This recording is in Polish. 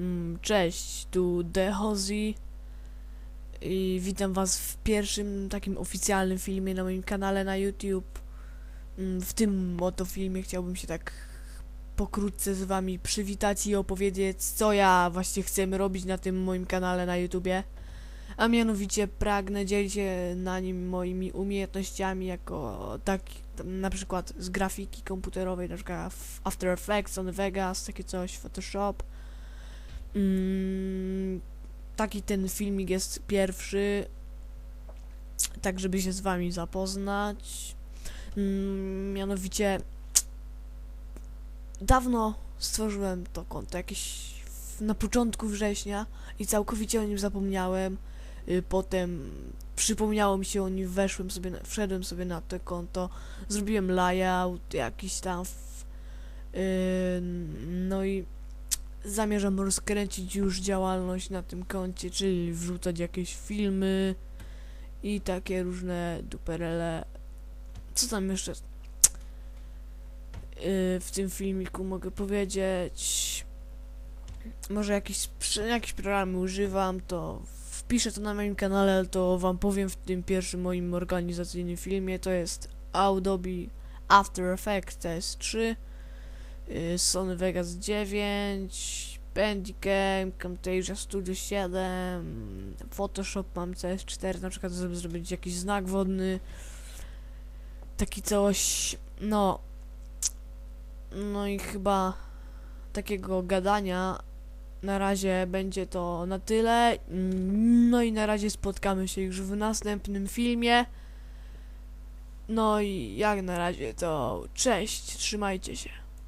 Mm, Cześć, tu Dehozy i witam was w pierwszym takim oficjalnym filmie na moim kanale na YouTube. Mm, W tym oto filmie chciałbym się tak pokrótce z wami przywitać i opowiedzieć, co ja właśnie chcę robić na tym moim kanale na YouTubie. A mianowicie pragnę dzielić się na nim moimi umiejętnościami jako tam na przykład z grafiki komputerowej, na przykład After Effects, on Vegas, takie coś, Photoshop. Mm, taki ten filmik jest pierwszy, tak żeby się z wami zapoznać. Mm, mianowicie dawno stworzyłem to konto, jakieś na początku września i całkowicie o nim zapomniałem. Y, Potem przypomniało mi się o nim, weszłem sobie, wszedłem sobie na to konto, zrobiłem layout jakiś tam, w, y, no i zamierzam rozkręcić już działalność na tym koncie, czyli wrzucać jakieś filmy i takie różne duperele. Co tam jeszcze yy, w tym filmiku mogę powiedzieć? Może jakieś, jakieś programy używam, to wpiszę to na moim kanale, to wam powiem w tym pierwszym moim organizacyjnym filmie. To jest Adobe After Effects CS3 y, Sony Vegas 9, Bandicam, Camtasia Studio 7, Photoshop mam CS4, na przykład żeby zrobić jakiś znak wodny, taki coś, no, no i chyba takiego gadania na razie będzie to na tyle, no i na razie spotkamy się już w następnym filmie. No i jak na razie to cześć, trzymajcie się.